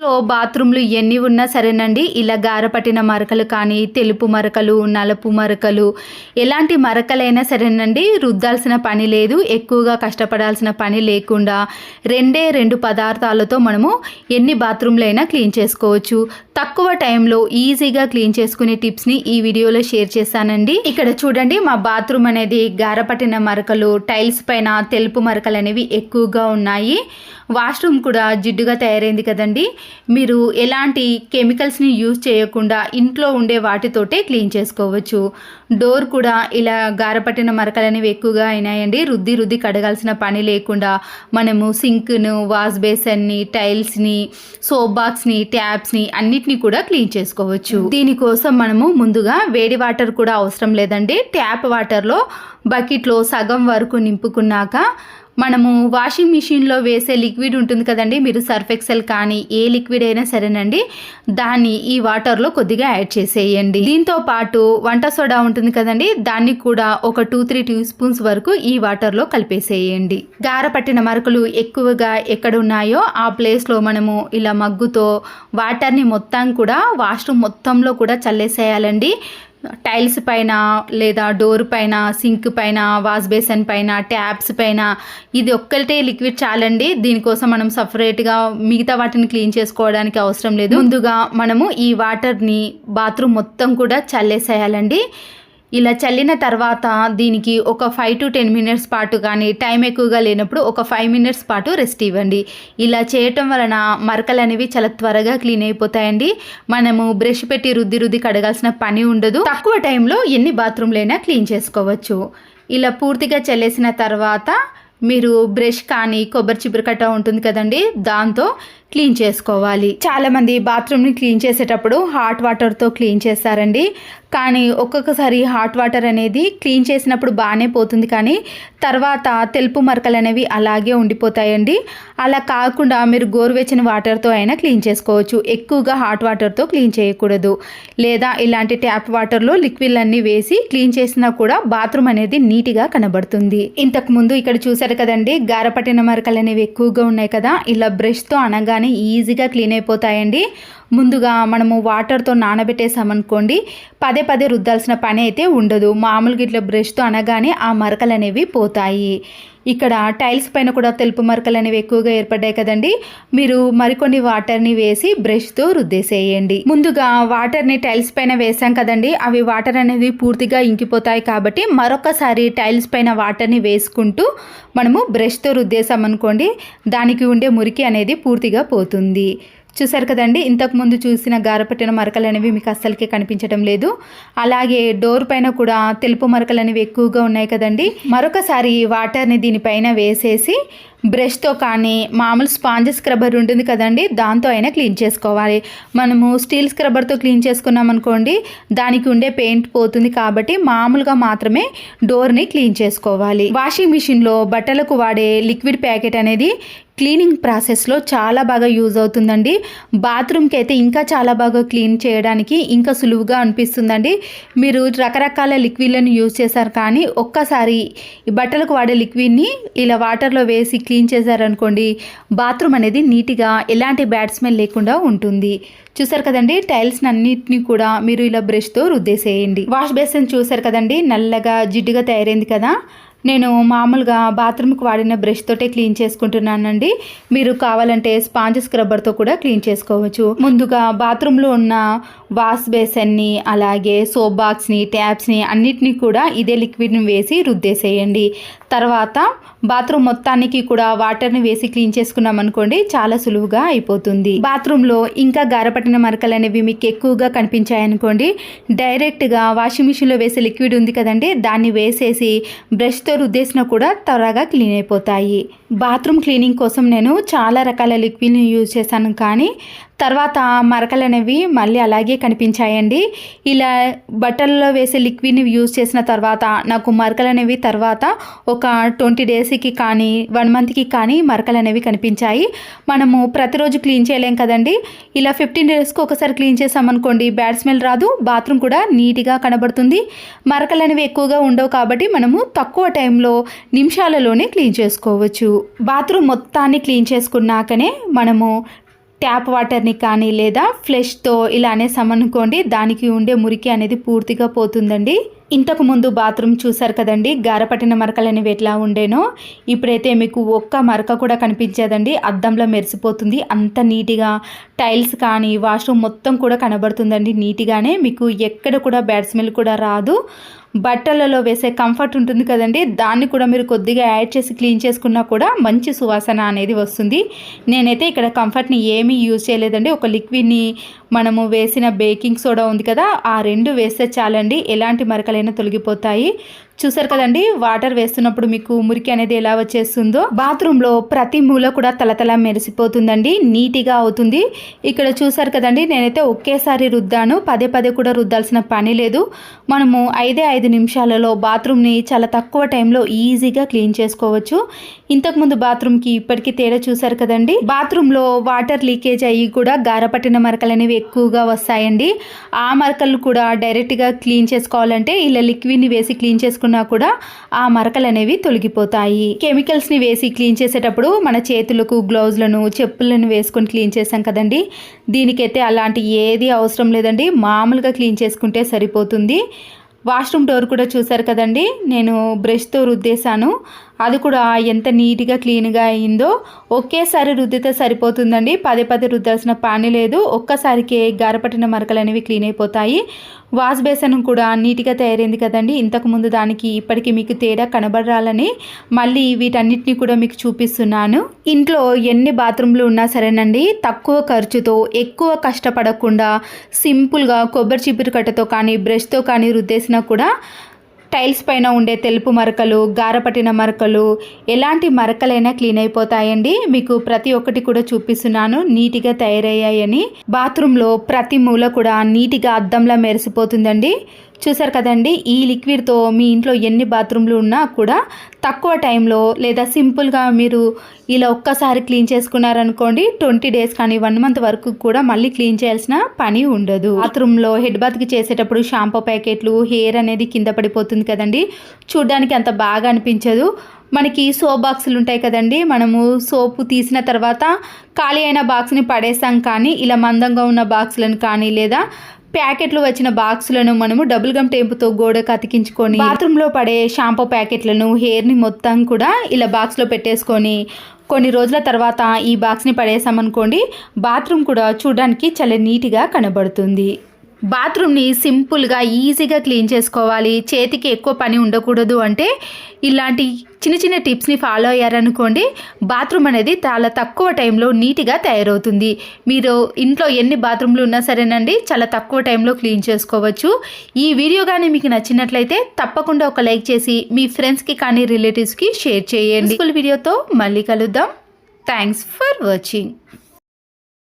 లో బాత్రూమ్లు ఎన్ని ఉన్నా సరేనండి. ఇలా గారపట్టిన మరకలు కానీ తెలుపు మరకలు నలుపు మరకలు ఎలాంటి మరకలైనా సరేనండి. రుద్దాల్సిన పని లేదు. ఎక్కువగా కష్టపడాల్సిన పని లేకుండా రెండే రెండు పదార్థాలతో మనము ఎన్ని బాత్రూమ్లైనా క్లీన్ చేసుకోవచ్చు. తక్కువ టైంలో ఈజీగా క్లీన్ చేసుకునే టిప్స్ని ఈ వీడియోలో షేర్ చేశానండి. ఇక్కడ చూడండి మా బాత్రూమ్ అనేది గారపట్టిన మరకలు టైల్స్ పైన తెలుపు మరకలు అనేవి ఎక్కువగా ఉన్నాయి. వాష్రూమ్ కూడా జిడ్డుగా తయారైంది కదండి. మీరు ఎలాంటి కెమికల్స్ని యూజ్ చేయకుండా ఇంట్లో ఉండే వాటితోటే క్లీన్ చేసుకోవచ్చు. డోర్ కూడా ఇలా గారపట్టిన మరకలు అనేవి ఎక్కువగా అయినాయండి. రుద్ది రుద్ది కడగాల్సిన పని లేకుండా మనము సింక్ను వాష్ బేసన్ని టైల్స్ని సోప్ బాక్స్ని ట్యాప్స్ని అన్నిటిని కూడా క్లీన్ చేసుకోవచ్చు. దీనికోసం మనము ముందుగా వేడి వాటర్ కూడా అవసరం లేదండి. ట్యాప్ వాటర్లో బకెట్లో సగం వరకు నింపుకున్నాక మనము వాషింగ్ మిషన్లో వేసే లిక్విడ్ ఉంటుంది కదండి మీరు సర్ఫ్ ఎక్సెల్ కానీ ఏ లిక్విడ్ అయినా సరేనండి దాన్ని ఈ వాటర్లో కొద్దిగా యాడ్ చేసేయండి. దీంతో పాటు వంట సోడా ఉంటుంది కదండి దాన్ని కూడా ఒక టూ త్రీ టీ స్పూన్స్ వరకు ఈ వాటర్లో కలిపేసేయండి. గార పట్టిన మరకలు ఎక్కువగా ఎక్కడ ఉన్నాయో ఆ ప్లేస్లో మనము ఇలా మగ్గుతో వాటర్ని మొత్తం కూడా వాష్రూమ్ మొత్తంలో కూడా చల్లేసేయాలండి. టైల్స్ పైన లేదా డోర్ పైన సింక్ పైన వాష్ బేసన్ పైన ట్యాప్స్ పైన ఇది ఒక్కటే లిక్విడ్ చాలండి. దీనికోసం మనం సపరేట్గా మిగతా వాటిని క్లీన్ చేసుకోవడానికి అవసరం లేదు. ముందుగా మనము ఈ వాటర్ని బాత్రూమ్ మొత్తం కూడా చల్లేసేయాలండి. ఇలా చల్లిన తర్వాత దీనికి ఒక ఫైవ్ టు టెన్ మినిట్స్ పాటు కానీ టైం ఎక్కువగా లేనప్పుడు ఒక ఫైవ్ మినిట్స్ పాటు రెస్ట్ ఇవ్వండి. ఇలా చేయటం వలన మరకలు అనేవి చాలా త్వరగా క్లీన్ అయిపోతాయండి. మనము బ్రష్ పెట్టి రుద్ది రుద్ది కడగాల్సిన పని ఉండదు. తక్కువ టైంలో ఎన్ని బాత్రూమ్లైనా క్లీన్ చేసుకోవచ్చు. ఇలా పూర్తిగా చల్లేసిన తర్వాత మీరు బ్రష్ కానీ కొబ్బరి చిబురకట్ట ఉంటుంది కదండి దాంతో క్లీన్ చేసుకోవాలి. చాలామంది బాత్రూమ్ని క్లీన్ చేసేటప్పుడు హాట్ వాటర్తో క్లీన్ చేస్తారండి. కానీ ఒక్కొక్కసారి హాట్ వాటర్ అనేది క్లీన్ చేసినప్పుడు బాగానే పోతుంది కానీ తర్వాత తెలుపు మరకలు అనేవి అలాగే ఉండిపోతాయండి. అలా కాకుండా మీరు గోరువెచ్చని వాటర్తో అయినా క్లీన్ చేసుకోవచ్చు. ఎక్కువగా హాట్ వాటర్తో క్లీన్ చేయకూడదు. లేదా ఇలాంటి ట్యాప్ వాటర్లో లిక్విడ్ అన్నీ వేసి క్లీన్ చేసినా కూడా బాత్రూమ్ అనేది నీట్గా కనబడుతుంది. ఇంతకు ముందు ఇక్కడ చూసారు కదండి గారపట్టిన మరకలు అనేవి ఎక్కువగా ఉన్నాయి కదా ఇలా బ్రష్తో అనగా కానీ ఈజీగా క్లీన్ అయిపోతాయండి. ముందుగా మనము వాటర్తో నానబెట్టేసామనుకోండి పదే పదే రుద్దాల్సిన పని అయితే ఉండదు. మామూలుగా ఇట్లా బ్రష్తో అనగానే ఆ మరకలు అనేవి పోతాయి. ఇక్కడ టైల్స్ పైన కూడా తెలుపు మరకలు అనేవి ఎక్కువగా ఏర్పడ్డాయి కదండి. మీరు మరికొన్ని వాటర్ని వేసి బ్రష్తో రుద్దేసేయండి. ముందుగా వాటర్ని టైల్స్ పైన వేసాం కదండి. అవి వాటర్ అనేది పూర్తిగా ఇంకిపోతాయి కాబట్టి మరొకసారి టైల్స్ పైన వాటర్ని వేసుకుంటూ మనము బ్రష్తో రుద్దేసామనుకోండి దానికి ఉండే మురికి అనేది పూర్తిగా పోతుంది. చూసారు కదండి. ఇంతకుముందు చూసిన గారపట్టిన మరకలు అనేవి మీకు అస్సలకే కనిపించడం లేదు. అలాగే డోర్ పైన కూడా తెలుపు మరకలు అనేవి ఎక్కువగా ఉన్నాయి కదండి. మరొకసారి వాటర్ని దీనిపైన వేసేసి బ్రష్తో కానీ మామూలు స్పాంజ్ స్క్రబ్బర్ ఉంటుంది కదండి దాంతో అయినా క్లీన్ చేసుకోవాలి. మనము స్టీల్ స్క్రబ్బర్తో క్లీన్ చేసుకున్నాం అనుకోండి దానికి ఉండే పెయింట్ పోతుంది కాబట్టి మామూలుగా మాత్రమే డోర్ని క్లీన్ చేసుకోవాలి. వాషింగ్ మిషన్లో బట్టలకు వాడే లిక్విడ్ ప్యాకెట్ అనేది క్లీనింగ్ ప్రాసెస్లో చాలా బాగా యూజ్ అవుతుందండి. బాత్రూమ్కి అయితే ఇంకా చాలా బాగా క్లీన్ చేయడానికి ఇంకా సులువుగా అనిపిస్తుందండి. మీరు రకరకాల లిక్విడ్లను యూజ్ చేశారు కానీ ఒక్కసారి ఈ బట్టలకు వాడే లిక్విడ్ని ఇలా వాటర్లో వేసి క్లీన్ చేశారనుకోండి బాత్రూమ్ అనేది నీట్గా ఎలాంటి బ్యాడ్ స్మెల్ లేకుండా ఉంటుంది. చూసారు కదండి టైల్స్ అన్నిటిని కూడా మీరు ఇలా బ్రష్తో రుద్దేసేయండి. వాష్ బేసిన్ చూసారు కదండి నల్లగా జిడ్డుగా తయారైంది కదా. నేను మామూలుగా బాత్రూమ్కి వాడిన బ్రష్తోటే క్లీన్ చేసుకుంటున్నానండి. మీరు కావాలంటే స్పాంజ్ స్క్రబ్బర్తో కూడా క్లీన్ చేసుకోవచ్చు. ముందుగా బాత్రూంలో ఉన్న వాష్ బేసన్ని అలాగే సోప్ బాక్స్ని ట్యాప్స్ని అన్నిటినీ కూడా ఇదే లిక్విడ్ని వేసి రుద్దేసేయండి. తర్వాత బాత్రూమ్ మొత్తానికి కూడా వాటర్ని వేసి క్లీన్ చేసుకున్నాం అనుకోండి చాలా సులువుగా అయిపోతుంది. బాత్రూంలో ఇంకా గారపట్టిన మరకలు అనేవి మీకు ఎక్కువగా కనిపించాయనుకోండి. డైరెక్ట్గా వాషింగ్ మిషన్లో వేసే లిక్విడ్ ఉంది కదండి దాన్ని వేసేసి బ్రష్తో రుద్దేసినా కూడా త్వరగా క్లీన్ అయిపోతాయి. బాత్రూమ్ క్లీనింగ్ కోసం నేను చాలా రకాల లిక్విడ్ని యూజ్ చేశాను కానీ తర్వాత మరకలు అనేవి మళ్ళీ అలాగే కనిపించాయండి. ఇలా బట్టల్లో వేసే లిక్విడ్ని యూజ్ చేసిన తర్వాత నాకు మరకలు అనేవి తర్వాత ఒక ట్వంటీ డేస్కి కానీ వన్ మంత్కి కానీ మరకలు అనేవి కనిపించాయి. మనము ప్రతిరోజు క్లీన్ చేయలేం కదండి. ఇలా ఫిఫ్టీన్ డేస్కి ఒకసారి క్లీన్ చేసామనుకోండి బ్యాడ్ స్మెల్ రాదు బాత్రూమ్ కూడా నీట్గా కనబడుతుంది. మరకలు అనేవి ఎక్కువగా ఉండవు కాబట్టి మనము తక్కువ టైంలో నిమిషాలలోనే క్లీన్ చేసుకోవచ్చు. బాత్రూమ్ మొత్తాన్ని క్లీన్ చేసుకున్నాకనే మనము ట్యాప్ వాటర్ని కానీ లేదా ఫ్లెష్తో ఇలానే సమనుకోండి. దానికి ఉండే మురికి అనేది పూర్తిగా పోతుందండి. ఇంతకు ముందు బాత్రూమ్ చూసారు కదండి. గారపట్టిన మరకలు అనేవి ఎట్లా ఉండేనో ఇప్పుడైతే మీకు ఒక్క మరక కూడా కనిపించేదండి. అద్దంలో మెరిసిపోతుంది. అంత నీట్గా టైల్స్ కానీ వాష్రూమ్ మొత్తం కూడా కనబడుతుందండి. నీట్గానే మీకు ఎక్కడ కూడా బ్యాడ్ స్మెల్ కూడా రాదు. బట్టలలో వేసే కంఫర్ట్ ఉంటుంది కదండి. దాన్ని కూడా మీరు కొద్దిగా యాడ్ చేసి క్లీన్ చేసుకున్నా కూడా మంచి సువాసన అనేది వస్తుంది. నేనైతే ఇక్కడ కంఫర్ట్ని ఏమీ యూజ్ చేయలేదండి. ఒక లిక్విడ్ని మనము వేసిన బేకింగ్ సోడా ఉంది కదా ఆ రెండు వేస్తే చాలండి. ఎలాంటి మరకలైనా తొలగిపోతాయి. చూసారు కదండి? వాటర్ వేస్తున్నప్పుడు మీకు మురికి అనేది ఎలా వచ్చేస్తుందో. బాత్రూంలో ప్రతి మూల కూడా తలతల మెరిసిపోతుందండి. నీటిగా అవుతుంది. ఇక్కడ చూసారు కదండి? నేనైతే ఒకేసారి రుద్దాను. పదే పదే కూడా రుద్దాల్సిన పని లేదు. మనము ఐదే ఐదు నిమిషాలలో బాత్రూమ్ని చాలా తక్కువ టైంలో ఈజీగా క్లీన్ చేసుకోవచ్చు. ఇంతకుముందు బాత్రూమ్కి ఇప్పటికీ తేడా చూసారు కదండి? బాత్రూంలో వాటర్ లీకేజ్ అయ్యి కూడా గారపట్టిన మరకలు అనేవి ఎక్కువగా వస్తాయండి. ఆ మరకలు కూడా డైరెక్ట్గా క్లీన్ చేసుకోవాలంటే ఇలా లిక్విడ్ని వేసి క్లీన్ పెట్టుకున్నా కూడా ఆ మరకలు అనేవి తొలగిపోతాయి. కెమికల్స్ని వేసి క్లీన్ చేసేటప్పుడు మన చేతులకు గ్లౌజ్లను చెప్పులను వేసుకొని క్లీన్ చేసాం కదండి. దీనికైతే అలాంటి ఏది అవసరం లేదండి. మామూలుగా క్లీన్ చేసుకుంటే సరిపోతుంది. వాష్రూమ్ డోర్ కూడా చూసారు కదండి. నేను బ్రష్తో రుద్దేశాను. అది కూడా ఎంత నీట్గా క్లీన్గా అయిందో ఒకేసారి రుద్దితే సరిపోతుందండి. పదే పదే రుద్దాల్సిన పని లేదు. ఒక్కసారికే గారపట్టిన మరకలు అనేవి క్లీన్ అయిపోతాయి. వాష్ బేసన్ కూడా నీట్గా తయారైంది కదండి. ఇంతకుముందు దానికి ఇప్పటికీ మీకు తేడా కనబడాలని మళ్ళీ వీటన్నిటిని కూడా మీకు చూపిస్తున్నాను. ఇంట్లో ఎన్ని బాత్రూమ్లు ఉన్నా సరేనండి తక్కువ ఖర్చుతో ఎక్కువ కష్టపడకుండా సింపుల్గా కొబ్బరి చిపిరి కట్టతో కానీ బ్రష్తో కానీ రుద్దేసినా కూడా టైల్స్ పైన ఉండే తెలుపు మరకలు గారపట్టిన మరకలు ఎలాంటి మరకలైనా క్లీన్ అయిపోతాయండి. మీకు ప్రతి ఒక్కటి కూడా చూపిస్తున్నాను. నీట్గా తయారయ్యాయని. బాత్రూంలో ప్రతి మూల కూడా నీట్గా అద్దంలా మెరిసిపోతుందండి. చూసారు కదండి ఈ లిక్విడ్తో మీ ఇంట్లో ఎన్ని బాత్రూమ్లు ఉన్నా కూడా తక్కువ టైంలో లేదా సింపుల్గా మీరు ఇలా ఒక్కసారి క్లీన్ చేసుకున్నారనుకోండి ట్వంటీ డేస్ కానీ వన్ మంత్ వరకు కూడా మళ్ళీ క్లీన్ చేయాల్సిన పని ఉండదు. బాత్రూంలో హెడ్ బాత్కి చేసేటప్పుడు షాంపూ ప్యాకెట్లు హెయిర్ అనేది కింద పడిపోతుంది కదండి. చూడ్డానికి అంత బాగా అనిపించదు. మనకి సోప్ బాక్సులు ఉంటాయి కదండి మనము సోపు తీసిన తర్వాత ఖాళీ అయిన బాక్స్ని పడేస్తాం కానీ ఇలా మందంగా ఉన్న బాక్సులను కానీ లేదా ప్యాకెట్లు వచ్చిన బాక్సులను మనము డబుల్ గమ్ టేపుతో గోడకు అతికించుకొని బాత్రూంలో పడే షాంపూ ప్యాకెట్లను హెయిర్ని మొత్తం కూడా ఇలా బాక్స్లో పెట్టేసుకొని కొన్ని రోజుల తర్వాత ఈ బాక్స్ని పడేసామనుకోండి బాత్రూమ్ కూడా చూడడానికి చాలా నీట్గా కనబడుతుంది. బాత్రూమ్ని సింపుల్గా ఈజీగా క్లీన్ చేసుకోవాలి. చేతికి ఎక్కువ పని ఉండకూడదు అంటే ఇలాంటి చిన్న చిన్న టిప్స్ని ఫాలో అయ్యారనుకోండి బాత్రూమ్ అనేది చాలా తక్కువ టైంలో నీట్గా తయారవుతుంది. మీరు ఇంట్లో ఎన్ని బాత్రూమ్లు ఉన్నా సరేనండి చాలా తక్కువ టైంలో క్లీన్ చేసుకోవచ్చు. ఈ వీడియో కానీ మీకు నచ్చినట్లయితే తప్పకుండా ఒక లైక్ చేసి మీ ఫ్రెండ్స్కి కానీ రిలేటివ్స్కి షేర్ చేయండి. ఫుల్ వీడియోతో మళ్ళీ కలుద్దాం. Thanks for watching.